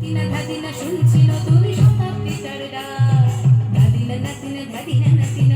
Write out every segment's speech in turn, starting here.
ধাদিনা ধাদিনা শুনছি নতুন শতাব্দী তার ডাক নাতিনা ধাদিনা নাতিনা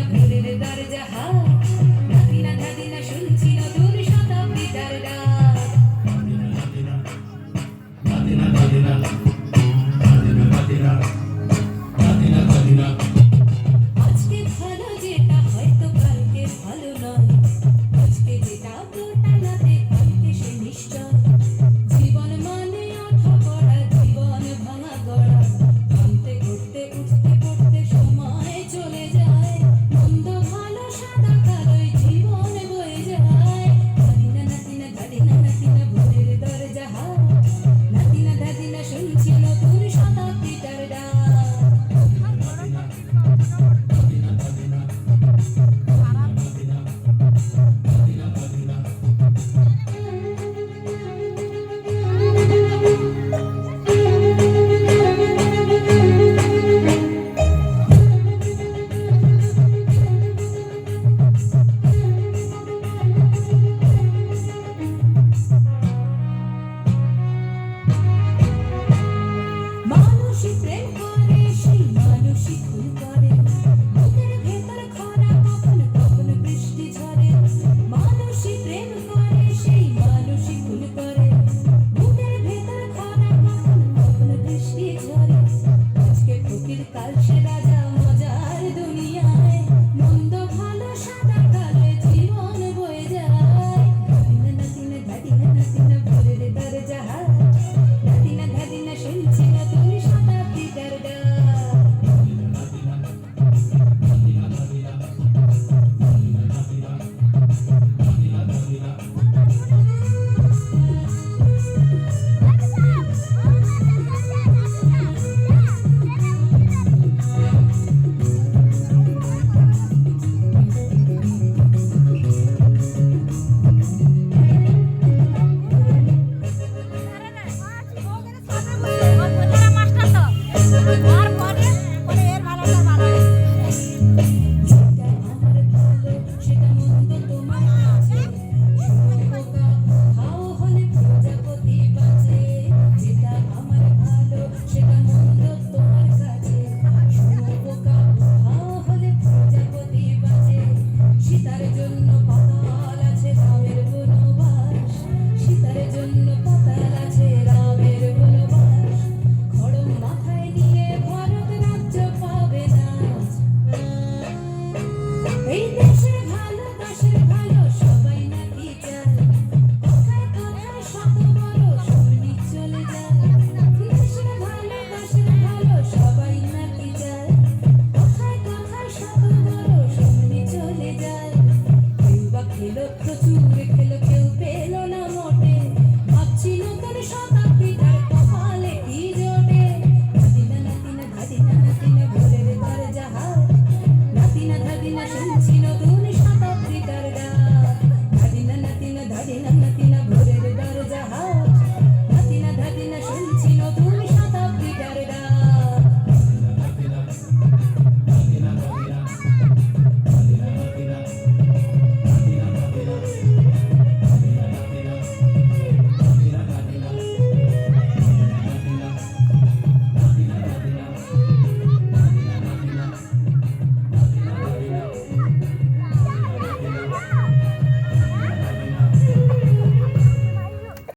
Hey.